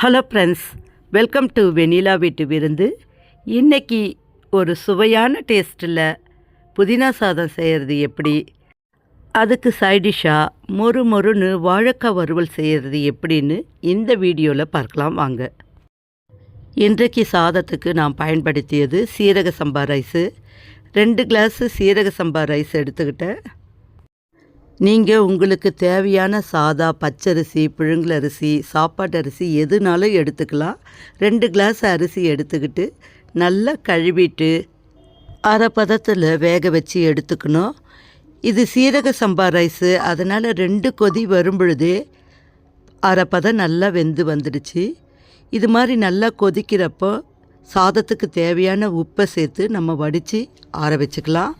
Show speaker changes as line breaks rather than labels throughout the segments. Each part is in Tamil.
Hello friends welcome to Vennila வீட்டு விருந்து. இன்னைக்கு ஒரு சுவையான டேஸ்ட்டில் புதினா சாதம் செய்கிறது எப்படி? அதுக்கு சைடிஷாக மொறு மொறுன்னு வாழைக்காய் வறுவல் செய்கிறது எப்படின்னு இந்த வீடியோவில் பார்க்கலாம் வாங்க. இன்றைக்கு சாதத்துக்கு நான் பயன்படுத்தியது சீரக சம்பா ரைஸு ரெண்டு கிளாஸு சீரக சம்பா ரைஸ் எடுத்துக்கிட்டேன். நீங்கள் உங்களுக்கு தேவையான சாதா பச்சரிசி புழுங்கலரிசி சாப்பாட்டு அரிசி எதுனாலும் எடுத்துக்கலாம். ரெண்டு கிளாஸ் அரிசி எடுத்துக்கிட்டு நல்லா கழுவிட்டு அரை பதத்தில் வேக வச்சு எடுத்துக்கணும். இது சீரக சம்பா ரைஸு அதனால் ரெண்டு கொதி வரும் பொழுதே அரை பதம் நல்லா வெந்து வந்துடுச்சு. இது மாதிரி நல்லா கொதிக்கிறப்போ சாதத்துக்கு தேவையான உப்பை சேர்த்து நம்ம வடித்து ஆற வச்சுக்கலாம்.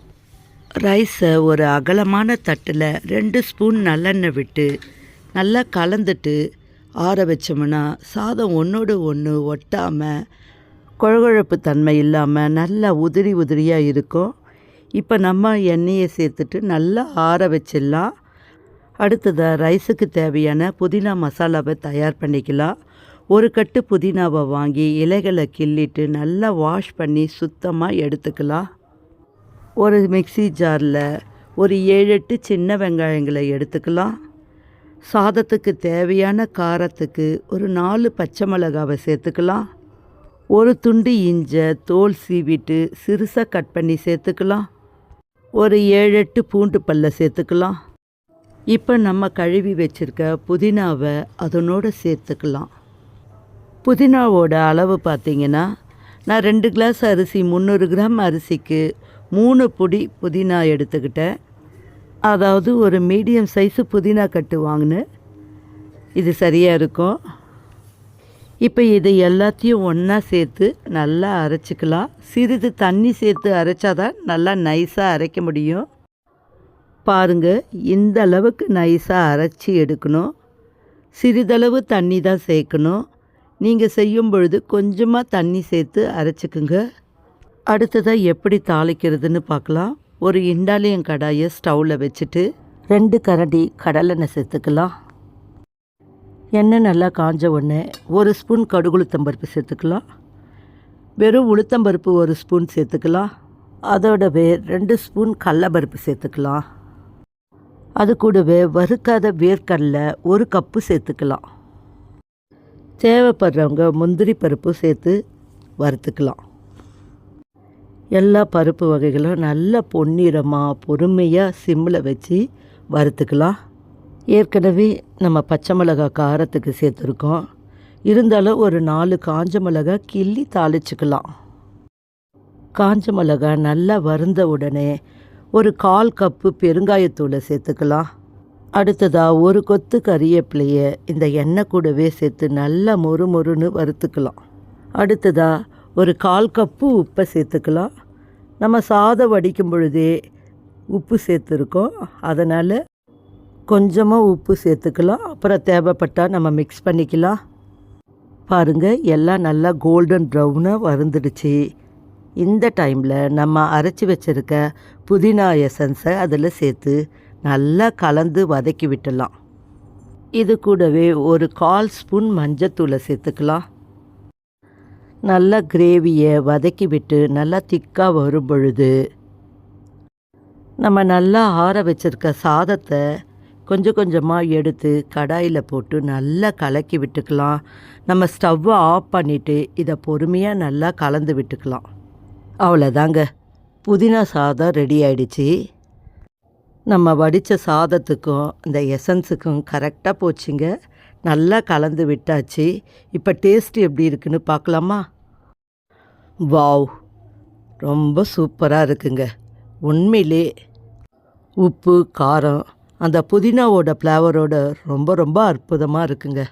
ரைஸை ஒரு அகலமான தட்டில் ரெண்டு ஸ்பூன் நல்லெண்ணெய் விட்டு நல்லா கலந்துட்டு ஆற வச்சோம்னா சாதம் ஒன்றோடு ஒன்று ஒட்டாமல் குழகுழப்பு தன்மை இல்லாமல் நல்லா உதிரி உதிரியாக இருக்கும். இப்போ நம்ம எண்ணெயை சேர்த்துட்டு நல்லா ஆற வச்சிடலாம். அடுத்ததாக ரைஸுக்கு தேவையான புதினா மசாலாவை தயார் பண்ணிக்கலாம். ஒரு கட்டு புதினாவை வாங்கி இலைகளை கிள்ளிட்டு நல்லா வாஷ் பண்ணி சுத்தமாக எடுத்துக்கலாம். ஒரு மிக்ஸி ஜாரில் ஒரு ஏழு எட்டு சின்ன வெங்காயங்களை எடுத்துக்கலாம். சாதத்துக்கு தேவையான காரத்துக்கு ஒரு நாலு பச்சை மிளகாவை சேர்த்துக்கலாம். ஒரு துண்டு இஞ்சை தோல் சீவிட்டு சிறுசாக கட் பண்ணி சேர்த்துக்கலாம். ஒரு ஏழு எட்டு பூண்டு பல்ல சேர்த்துக்கலாம். இப்போ நம்ம கழுவி வச்சுருக்க புதினாவை அதனோட சேர்த்துக்கலாம். புதினாவோட அளவு பார்த்தீங்கன்னா நான் ரெண்டு கிளாஸ் அரிசி முந்நூறு கிராம் அரிசிக்கு மூணு பொடி புதினா எடுத்துக்கிட்டேன். அதாவது ஒரு மீடியம் சைஸு புதினா கட்டு வாங்கினேன் இது சரியாக இருக்கும். இப்போ இதை எல்லாத்தையும் ஒன்றா சேர்த்து நல்லா அரைச்சிக்கலாம். சிறிது தண்ணி சேர்த்து அரைச்சாதான் நல்லா நைஸாக அரைக்க முடியும். பாருங்கள் இந்த அளவுக்கு நைஸாக அரைச்சி எடுக்கணும். சிறிதளவு தண்ணி தான் சேர்க்கணும். நீங்கள் செய்யும் பொழுது கொஞ்சமாக தண்ணி சேர்த்து அரைச்சிக்குங்க. அடுத்ததாக எப்படி தாளிக்கிறதுன்னு பார்க்கலாம். ஒரு இண்டாலியன் கடாயை ஸ்டவ்வில் வச்சுட்டு ரெண்டு கரண்டி கடலெண்ணெய் சேர்த்துக்கலாம். எண்ணெய் நல்லா காஞ்ச உடனே ஒரு ஸ்பூன் கடுகுளுத்தம்பருப்பு சேர்த்துக்கலாம். வெறும் உளுத்தம்பருப்பு ஒரு ஸ்பூன் சேர்த்துக்கலாம். அதோடவே ரெண்டு ஸ்பூன் கடலப்பருப்பு சேர்த்துக்கலாம். அது கூடவே வறுக்காத வேர்க்கடலை ஒரு கப்பு சேர்த்துக்கலாம். தேவைப்படுறவங்க முந்திரி பருப்பு சேர்த்து வறுத்துக்கலாம். எல்லா பருப்பு வகைகளும் நல்ல பொன்னிறமாக பொறுமையாக சிம்மில் வச்சு வறுத்துக்கலாம். ஏற்கனவே நம்ம பச்சை மிளகா காரத்துக்கு சேர்த்துருக்கோம். இருந்தாலும் ஒரு நாலு காஞ்ச மிளகா கிள்ளி தாளிச்சுக்கலாம். காஞ்ச மிளகா நல்லா வறுந்த உடனே ஒரு கால் கப்பு பெருங்காயத்தூளை சேர்த்துக்கலாம். அடுத்ததாக ஒரு கொத்து கறிவேப்பிலையை இந்த எண்ணெய் கூடவே சேர்த்து நல்லா மொறு மொறுன்னு வறுத்துக்கலாம். அடுத்ததாக ஒரு கால் கப்பு உப்பை சேர்த்துக்கலாம். நம்ம சாதம் வடிக்கும் பொழுதே உப்பு சேர்த்துருக்கோம். அதனால் கொஞ்சமாக உப்பு சேர்த்துக்கலாம். அப்புறம் தேவைப்பட்டால் நம்ம மிக்ஸ் பண்ணிக்கலாம். பாருங்கள் எல்லாம் நல்லா கோல்டன் ப்ரௌனாக வறுந்துடுச்சு. இந்த டைமில் நம்ம அரைச்சி வச்சுருக்க புதினா எசன்ஸை அதில் சேர்த்து நல்லா கலந்து வதக்கி விட்டுடலாம். இது கூடவே ஒரு கால் ஸ்பூன் மஞ்சத்தூளை சேர்த்துக்கலாம். நல்லா கிரேவியை வதக்கி விட்டு நல்லா திக்காக வரும் பொழுது நம்ம நல்லா ஆற வச்சிருக்க சாதத்தை கொஞ்சம் கொஞ்சமாக எடுத்து கடாயில் போட்டு நல்லா கலக்கி விட்டுக்கலாம். நம்ம ஸ்டவ்வை ஆஃப் பண்ணிவிட்டு இதை பொறுமையாக நல்லா கலந்து விட்டுக்கலாம். அவ்வளோதாங்க புதினா சாதம் ரெடி ஆயிடுச்சு. நம்ம வடித்த சாதத்துக்கும் இந்த எசன்ஸுக்கும் கரெக்டாக போச்சுங்க. நல்லா கலந்து விட்டாச்சு. இப்போ டேஸ்ட் எப்படி இருக்குன்னு பார்க்கலாமா? வாவ் ரொம்ப சூப்பராக இருக்குங்க. உண்மையிலே உப்பு காரம் அந்த புதினாவோட ஃப்ளேவரோட ரொம்ப ரொம்ப அற்புதமாக இருக்குங்க.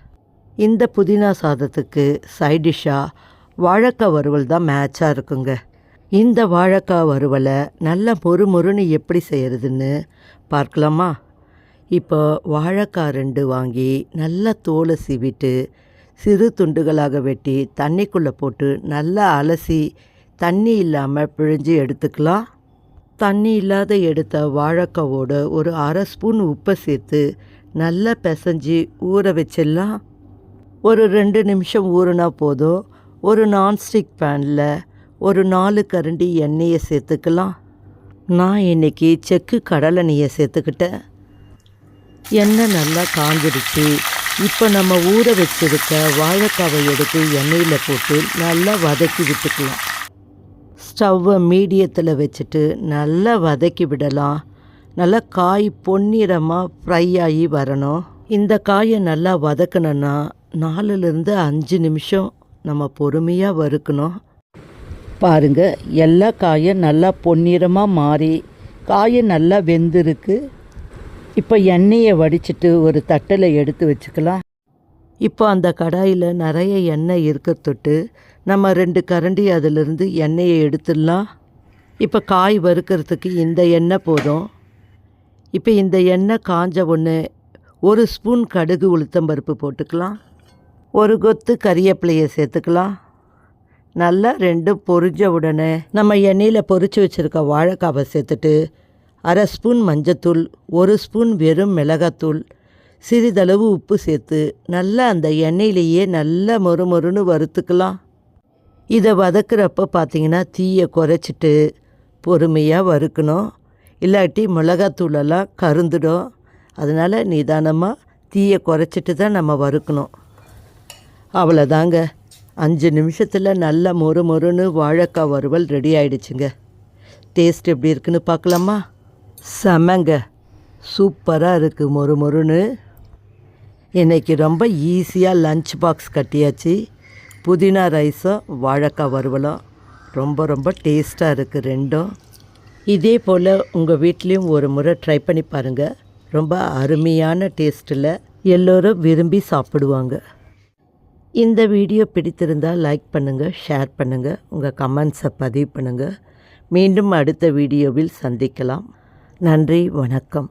இந்த புதினா சாதத்துக்கு சைடிஷ்ஷாக வாழைக்காய் வறுவல் தான் மேட்சாக இருக்குங்க. இந்த வாழைக்காய் வறுவலை நல்ல மொறு மொறுன்னு எப்படி செய்கிறதுன்னு பார்க்கலாமா? இப்போ வாழைக்காய் ரெண்டு வாங்கி நல்லா தோலை சீவிட்டு சிறு துண்டுகளாக வெட்டி தண்ணிக்குள்ளே போட்டு நல்லா அலசி தண்ணி இல்லாமல் பிழிஞ்சு எடுத்துக்கலாம். தண்ணி இல்லாத எடுத்த வாழைக்காவோட ஒரு அரை ஸ்பூன் உப்பை சேர்த்து நல்லா பிசைஞ்சு ஊற வச்சிடலாம். ஒரு ரெண்டு நிமிஷம் ஊறுனா போதும். ஒரு நான்ஸ்டிக் பேனில் ஒரு நாலு கரண்டி எண்ணெயை சேர்த்துக்கலாம். நான் இன்றைக்கி செக்கு கடலெண்ணெயை சேர்த்துக்கிட்டேன். எண்ணெய் நல்லா காஞ்சிடுச்சு. இப்போ நம்ம ஊற வச்சிருக்க வாழைக்காவை எடுத்து எண்ணெயில் போட்டு நல்லா வதக்கி விட்டுக்கலாம். ஸ்டவ்வை மீடியத்தில் வச்சுட்டு நல்லா வதக்கி விடலாம். நல்லா காய் பொன்னிறமாக ஃப்ரை ஆகி வரணும். இந்த காயை நல்லா வதக்கணுன்னா நாலுலேருந்து அஞ்சு நிமிஷம் நம்ம பொறுமையாக வறுக்கணும். பாருங்கள் எல்லா காயும் நல்லா பொன்னிறமாக மாறி காயை நல்லா வெந்திருக்கு. இப்போ எண்ணெயை வடிச்சிட்டு ஒரு தட்டில் எடுத்து வச்சுக்கலாம். இப்போ அந்த கடாயில் நிறைய எண்ணெய் இருக்க தொட்டு நம்ம ரெண்டு கரண்டி அதிலிருந்து எண்ணெயை எடுத்துடலாம். இப்போ காய் வறுக்கிறதுக்கு இந்த எண்ணெய் போதும். இப்போ இந்த எண்ணெய் காஞ்ச ஒன்று ஒரு ஸ்பூன் கடுகு உளுத்தம்பருப்பு போட்டுக்கலாம். ஒரு கொத்து கறியப்பிலையை சேர்த்துக்கலாம். நல்லா ரெண்டும் பொரிஞ்ச உடனே நம்ம எண்ணெயில் பொரித்து வச்சுருக்க வாழைக்காவை சேர்த்துட்டு அரை ஸ்பூன் மஞ்சத்தூள் ஒரு ஸ்பூன் வெறும் மிளகாத்தூள். சிறிதளவு உப்பு சேர்த்து நல்லா அந்த எண்ணெயிலேயே நல்லா மொறு மொறுன்னு வறுத்துக்கலாம். இதை வதக்குறப்ப பார்த்தீங்கன்னா தீயை குறைச்சிட்டு பொறுமையாக வறுக்கணும். இல்லாட்டி மிளகாத்தூளெல்லாம் கருந்துடும். அதனால் நிதானமாக தீயை குறைச்சிட்டு தான் நம்ம வறுக்கணும். அவ்வளோதாங்க. அஞ்சு நிமிஷத்தில் நல்லா மொறு மொறுன்னு வாழைக்காய் வறுவல் ரெடி ஆயிடுச்சுங்க. டேஸ்ட் எப்படி இருக்குன்னு பார்க்கலாமா? செமங்க. சூப்பராக இருக்குது மொறு மொறுன்னு. இன்றைக்கி ரொம்ப ஈஸியாக லஞ்ச் பாக்ஸ் கட்டியாச்சு. புதினா ரைஸும் வாழைக்காய் வறுவலும். ரொம்ப ரொம்ப டேஸ்ட்டாக இருக்குது ரெண்டும். இதே போல் உங்கள் வீட்லேயும் ஒரு முறை ட்ரை பண்ணி பாருங்கள் ரொம்ப அருமையான டேஸ்ட்டில் எல்லோரும் விரும்பி சாப்பிடுவாங்க. இந்த வீடியோ பிடித்திருந்தால் லைக் பண்ணுங்கள் ஷேர் பண்ணுங்கள் உங்கள் கமெண்ட்ஸை பதிவு பண்ணுங்கள் மீண்டும் அடுத்த வீடியோவில் சந்திக்கலாம். நன்றி வணக்கம்.